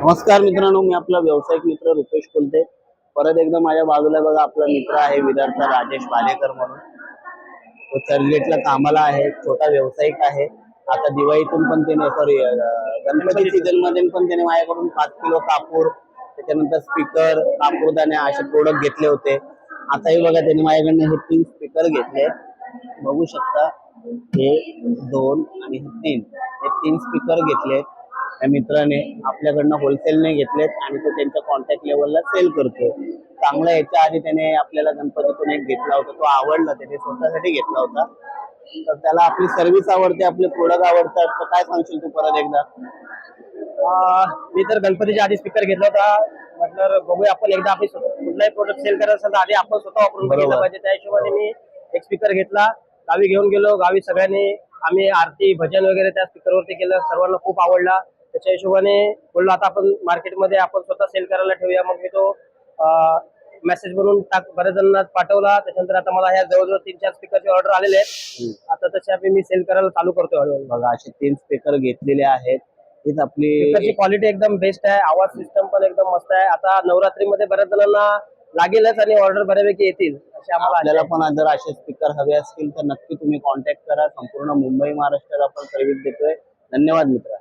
नमस्कार मित्रांनो मी आपला व्यावसायिक मित्र रुपेश कुलते. परत एकदा माझ्या बाजूला बघा आपला मित्र आहे विदर्थ राजेश वालेकर म्हणून. तो चर्चगेटला कामाला आहे छोटा व्यावसायिक आहे. आता दिवाळीतून पण त्याने सॉरी गणपती सीझनमध्ये पण त्याने माझ्याकडून पाच किलो कापूर त्याच्यानंतर स्पीकर कापूरदाणे असे प्रोडक्ट घेतले होते. आताही बघा त्यांनी माझ्याकडनं हे तीन स्पीकर घेतले. बघू शकता हे दोन आणि हे तीन. हे तीन स्पीकर घेतले त्या मित्राने आपल्याकडनं होलसेलने घेतलेत आणि तो त्यांच्या कॉन्टॅक्ट लेवलला सेल करतोय. चांगला याच्या आधी त्याने आपल्याला गणपतीतून एक घेतला होता तो आवडला त्याने स्वतःसाठी घेतला होता. तर त्याला आपली सर्व्हिस आवडते आपले प्रोडक्ट आवडतात. तर काय सांगशील तू परत एकदा? मी तर गणपतीच्या आधी स्पीकर घेतला होता. म्हटलं बघूया आपण एकदा आपली कुठलाही प्रोडक्ट सेल करायचं असेल तर आधी आपण स्वतः वापरून. बघितलं पाहिजे. त्या हिशोबाने मी एक स्पीकर घेतला. गावी घेऊन गेलो. गावी सगळ्यांनी आम्ही आरती भजन वगैरे त्या स्पीकरवरती केलं. सर्वांना खूप आवडला. त्याच्या हिशोबाने बोललो आता आपण मार्केटमध्ये आपण स्वतः सेल करायला ठेवूया. मग मी तो मेसेज बनवून टाक बऱ्याच जणांना पाठवला. त्याच्यानंतर आता मला ह्या जवळजवळ तीन चार स्पीकरचे ऑर्डर आलेले आहेत. आता तसे आम्ही मी सेल करायला चालू हळूहळू. बघा असे तीन स्पीकर घेतलेले आहेत. हीच आपली क्वालिटी एकदम बेस्ट आहे. आवाज सिस्टम पण एकदम मस्त आहे. आता नवरात्रीमध्ये बऱ्याच जणांना लागेलच आणि ऑर्डर बऱ्यापैकी येतील असे आम्हाला आपल्याला पण जर असे स्पीकर हवे असतील तर नक्की तुम्ही कॉन्टॅक्ट करा. संपूर्ण मुंबई महाराष्ट्रात आपण सर्व्हिस देतोय. धन्यवाद मित्र.